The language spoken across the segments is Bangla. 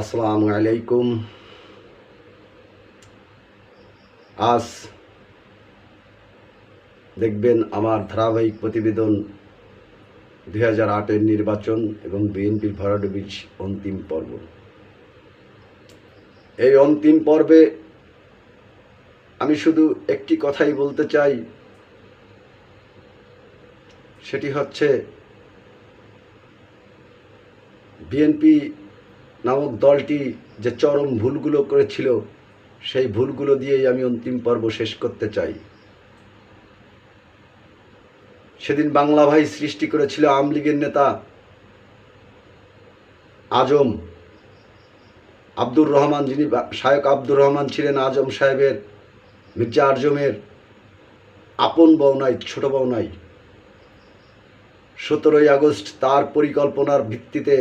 আসসালামু আলাইকুম। আজ দেখবেন আমার ধারাবাহিক প্রতিবেদন দুই হাজার আটের নির্বাচন এবং বিএনপির ভরাডুবির অন্তিম পর্ব। এই অন্তিম পর্বে আমি শুধু একটি কথাই বলতে চাই। সেটি হচ্ছে, বিএনপি নামক দলটি যে চরম ভুলগুলো করেছিল, সেই ভুলগুলো দিয়েই আমি অন্তিম পর্ব শেষ করতে চাই। সেদিন বাংলা ভাই সৃষ্টি করেছিল আওয়ামী লীগের নেতা আজম আব্দুর রহমান, যিনি শায়ক আব্দুর রহমান ছিলেন আজম সাহেবের, মির্জা আজমের আপন বউনাই ছোট বউনাই সতেরোই আগস্ট তার পরিকল্পনার ভিত্তিতে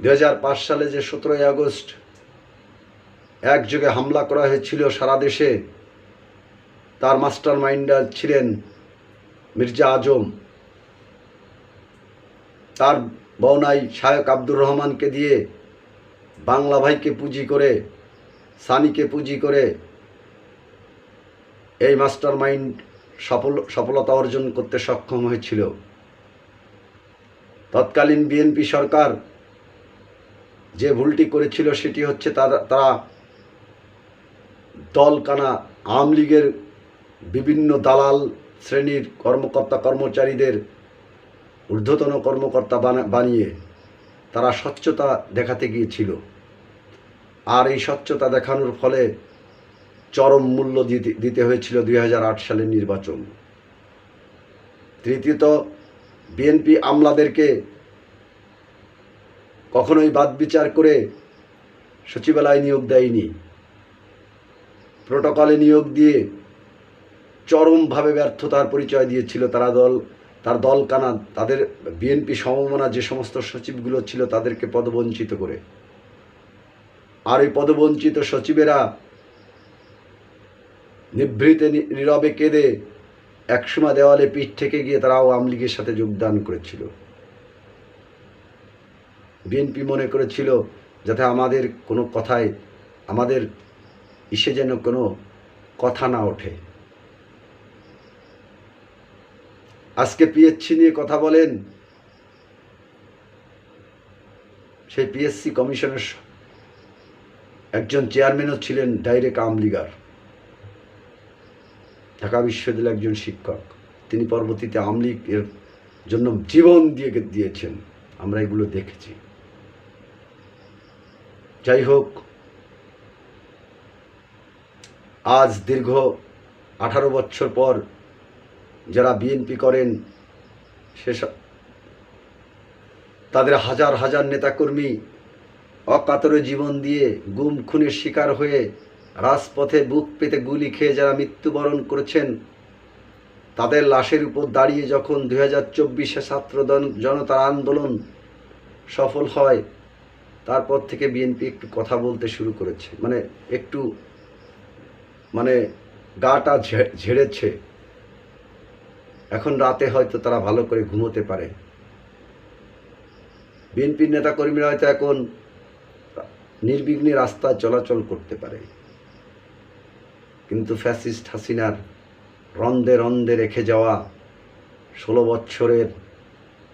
দু হাজার পাঁচ সালে যে সতেরোই আগস্ট একযোগে হামলা করা হয়েছিল সারা দেশে, তার মাস্টার মাইন্ডার ছিলেন মির্জা আজম। তার বওনাই শায়ক আব্দুর রহমানকে দিয়ে বাংলা ভাইকে পুঁজি করে, সানিকে পুঁজি করে এই মাস্টার মাইন্ড সফল, সফলতা অর্জন করতে সক্ষম হয়েছিল। তৎকালীন বিএনপি সরকার যে ভুলটি করেছিল সেটি হচ্ছে তারা তারা দলকানা আওয়ামী লীগের বিভিন্ন দালাল শ্রেণির কর্মকর্তা কর্মচারীদের ঊর্ধ্বতন কর্মকর্তা বানা- বানিয়ে তারা স্বচ্ছতা দেখাতে গিয়েছিল। আর এই স্বচ্ছতা দেখানোর ফলে চরম মূল্য দিতে দিতে হয়েছিল দুই হাজার আট সালের নির্বাচন। তৃতীয়ত, বিএনপি আমলাদেরকে কখনোই বাদ বিচার করে সচিবালয় নিয়োগ দেয়নি। প্রোটোকলে নিয়োগ দিয়ে চরমভাবে ব্যর্থতার পরিচয় দিয়েছিল তারা দল, তার দল কানা, তাদের বিএনপি সমমনা যে সমস্ত সচিবগুলো ছিল তাদেরকে পদবঞ্চিত করে। আর এই পদবঞ্চিত সচিবেরা নিভৃতে নীরবে কেঁদে একসময় দেওয়ালে পিঠ থেকে গিয়ে তারাও আওয়ামী লীগের সাথে যোগদান করেছিল। বিএনপি মনে করেছিল যাতে আমাদের কোনো কথায়, আমাদের ইসে যেন কোনো কথা না ওঠে। আজকে পিএসসি নিয়ে কথা বলেন। সেই পিএসসি কমিশনের একজন চেয়ারম্যানও ছিলেন ডাইরেক্ট আমলিগার ঢাকা বিশ্ববিদ্যালয়ের একজন শিক্ষক। তিনি পরবর্তীতে আমলিগ এর জন্য জীবন দিয়ে দিয়েছেন। আমরা এগুলো দেখেছি। যাই হোক আজ দীর্ঘ আঠারো বছর পর যারা বিএনপি করেন সেসব তাদের হাজার হাজার নেতাকর্মী অকাতরে জীবন দিয়ে গুম খুনের শিকার হয়ে রাজপথে বুক পেতে গুলি খেয়ে যারা মৃত্যুবরণ করেছেন, তাদের লাশের উপর দাঁড়িয়ে যখন দু হাজার চব্বিশে ছাত্র জন- জনতার আন্দোলন সফল হয় তারপর থেকে বিএনপি একটু কথা বলতে শুরু করেছে। মানে একটু মানে গাটা ঝেড়েছে। এখন রাতে হয়তো তারা ভালো করে ঘুমোতে পারে। বিএনপির নেতাকর্মীরা হয়তো এখন নির্বিঘ্নে রাস্তায় চলাচল করতে পারে। কিন্তু ফ্যাসিস্ট হাসিনার রন্দে রন্দে রেখে যাওয়া ষোলো বৎসরের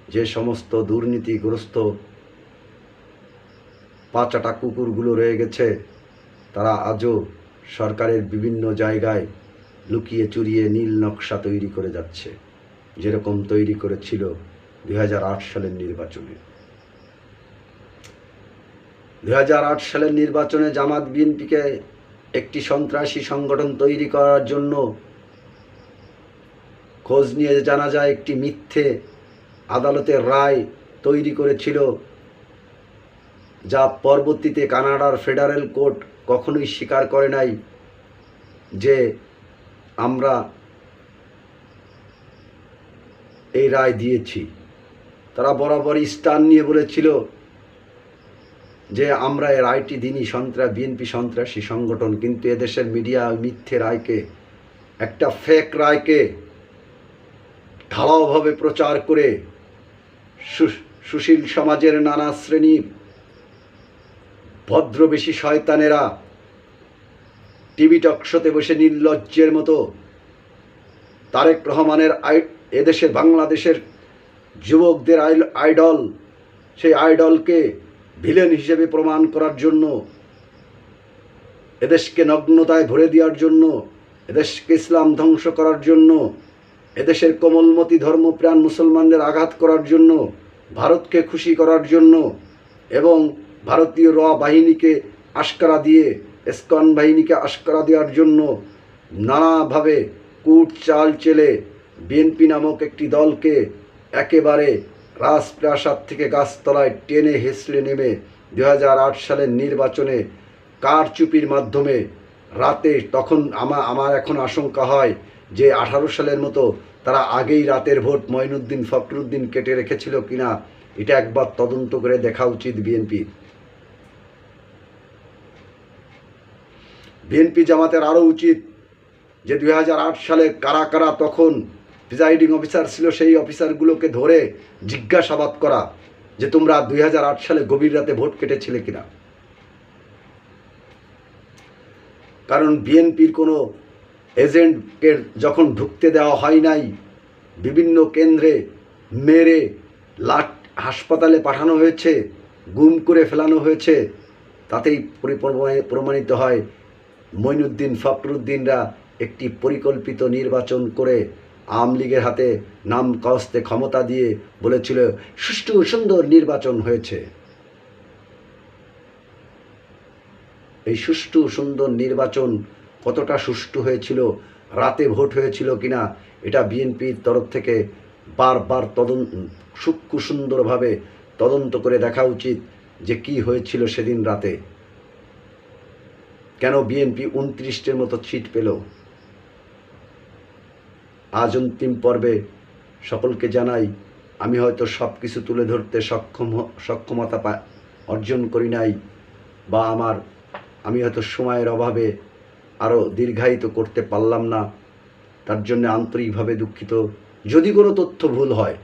যে সমস্ত দুর্নীতিগ্রস্ত পাঁচাটা কুকুরগুলো রয়ে গেছে। তারা আজও সরকারের বিভিন্ন জায়গায় লুকিয়ে চুরিয়ে নীল নকশা তৈরি করে যাচ্ছে, যেরকম তৈরি করেছিল দু হাজার আট সালের নির্বাচনে। দু হাজার আট সালের নির্বাচনে জামাত বিএনপিকে একটি সন্ত্রাসী সংগঠন তৈরি করার জন্য খোঁজ নিয়ে জানা যায়, একটি মিথ্যে আদালতের রায় তৈরি করেছিল যা পরবর্তীতে কানাডার ফেডারেল কোর্ট কখনোই স্বীকার করে নাই যে আমরা এই রায় দিয়েছি। তারা বরাবরই স্টান নিয়ে বলেছিল যে আমরা এই রায়টি দিনই সন্ত্রাস বিএনপি সন্ত্রাসী সংগঠন, কিন্তু এদেশের মিডিয়া মিথ্যে রায়কে, একটা ফেক রায়কে ঢালাওভাবে প্রচার করে সুশীল সমাজের নানা শ্রেণির ভদ্রবেশী শয়তানেরা টিভি টকশোতে বসে নির্লজ্জের মতো তারেক রহমানের আই এদেশের বাংলাদেশের যুবকদের আইডল, সেই আইডলকে ভিলেন হিসেবে প্রমাণ করার জন্য, এদেশকে নগ্নতায় ভরে দেওয়ার জন্য, এদেশকে ইসলাম ধ্বংস করার জন্য, এদেশের কোমলমতি ধর্মপ্রাণ মুসলমানদের আঘাত করার জন্য, ভারতকে খুশি করার জন্য এবং ভারতীয় র বাহিনীকে আশকারা দিয়ে, এসকন বাহিনীকে আশকারা দেওয়ার জন্য নানাভাবে কূট চাল চেলে বিএনপি নামক একটি দলকে একেবারে রাজপ্রাসাদ থেকে গাছতলায় টেনে হেসড়ে নেমে দু হাজার আট সালের নির্বাচনে কারচুপির মাধ্যমে রাতে তখন আমা, আমার এখন আশঙ্কা হয় যে আঠারো সালের মতো তারা আগেই রাতের ভোট মঈনুদ্দিন ফখরুদ্দিন কেটে রেখেছিল কিনা, এটা একবার তদন্ত করে দেখা উচিত বিএনপির বিএনপি জামাতের আরও উচিত যে দুই হাজার আট সালে কারা কারা তখন প্রিজাইডিং অফিসার ছিল সেই অফিসারগুলোকে ধরে জিজ্ঞাসাবাদ করা যে তোমরা দুই হাজার আট সালে গভীর রাতে ভোট কেটেছিলে কিনা। কারণ বিএনপির কোনো এজেন্টকে যখন ঢুকতে দেওয়া হয় নাই, বিভিন্ন কেন্দ্রে মেরে লাট হাসপাতালে পাঠানো হয়েছে, গুম করে ফেলানো হয়েছে, তাতেই পরিপ্রমাণি- প্রমাণিত হয় মঈনুদ্দিন ফখরুদ্দিনরা একটি পরিকল্পিত নির্বাচন করে আওয়ামী লীগের হাতে নাম কস্তে ক্ষমতা দিয়ে বলেছিল, সুষ্ঠু, সুন্দর নির্বাচন হয়েছে। এই সুষ্ঠু, সুন্দর নির্বাচন কতটা সুষ্ঠু হয়েছিল, রাতে ভোট হয়েছিল কিনা, এটা বিএনপির তরফ থেকে বারবার তদন্ত সূক্ষ্ম সুন্দরভাবে তদন্ত করে দেখা উচিত যে কি হয়েছিল সেদিন রাতে। বিএনপি উনত্রিশটির মতো ছিট পেল? আজ অন্তিম পর্বে সকলকে জানাই, আমি হয়তো সব কিছু তুলে ধরতে সক্ষম সক্ষমতা অর্জন করি নাই, বা আমার, আমি হয়তো সময়ের অভাবে আরও দীর্ঘায়িত করতে পারলাম না, তার জন্য আন্তরিকভাবে দুঃখিত। যদি কোনো তথ্য ভুল হয়,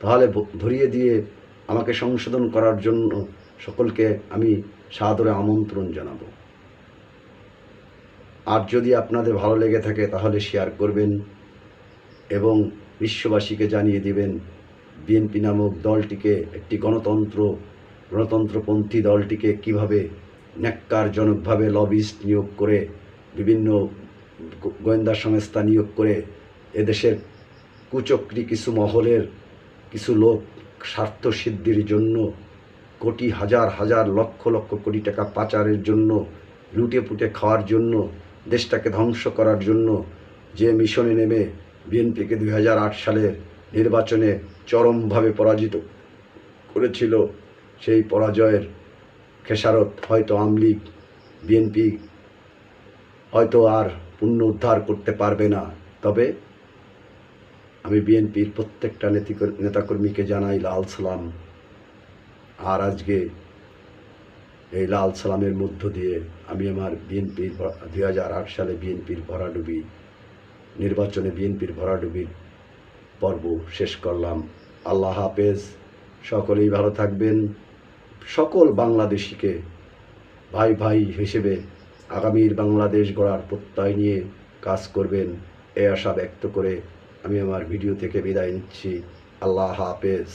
তাহলে ধরিয়ে দিয়ে আমাকে সংশোধন করার জন্য সকলকে আমি সাদরে আমন্ত্রণ জানাব। আর যদি আপনাদের ভালো লেগে থাকে, তাহলে শেয়ার করবেন এবং বিশ্ববাসীকে জানিয়ে দিবেন বিএনপি নামক দলটিকে, একটি গণতন্ত্র, গণতন্ত্রপন্থী দলটিকে কীভাবে ন্যাক্কারজনকভাবে লবিস্ট নিয়োগ করে, বিভিন্ন গোয়েন্দা সংস্থা নিয়োগ করে, এদেশের কুচক্রি কিছু মহলের কিছু লোক স্বার্থ সিদ্ধির জন্য, কোটি হাজার হাজার লক্ষ লক্ষ কোটি টাকা পাচারের জন্য লুটে পুটে খাওয়ার জন্য দেশটাকে ধ্বংস করার জন্য যে মিশনে নেমে বিএনপিকে দু হাজার আট সালের নির্বাচনে চরমভাবে পরাজিত করেছিল, সেই পরাজয়ের খেসারত হয়তো আমলিগ বিএনপি হয়তো আর পুণ্য উদ্ধার করতে পারবে না। তবে আমি বিএনপির প্রত্যেকটা নেতি নেতাকর্মীকে জানাই লাল সালাম। আর আজকে এই লাল সালামের মধ্য দিয়ে আমি আমার বিএনপির দুই হাজার আট সালে বিএনপির ভরাডুবি, নির্বাচনে বিএনপির ভরাডুবির পর্ব শেষ করলাম। আল্লাহ হাফেজ, সকলেই ভালো থাকবেন। সকল বাংলাদেশিকে ভাই ভাই হিসেবে আগামীর বাংলাদেশ গড়ার প্রত্যয় নিয়ে কাজ করবেন এ আশা ব্যক্ত করে আমি আমার ভিডিও থেকে বিদায় নিচ্ছি। আল্লাহ হাফেজ।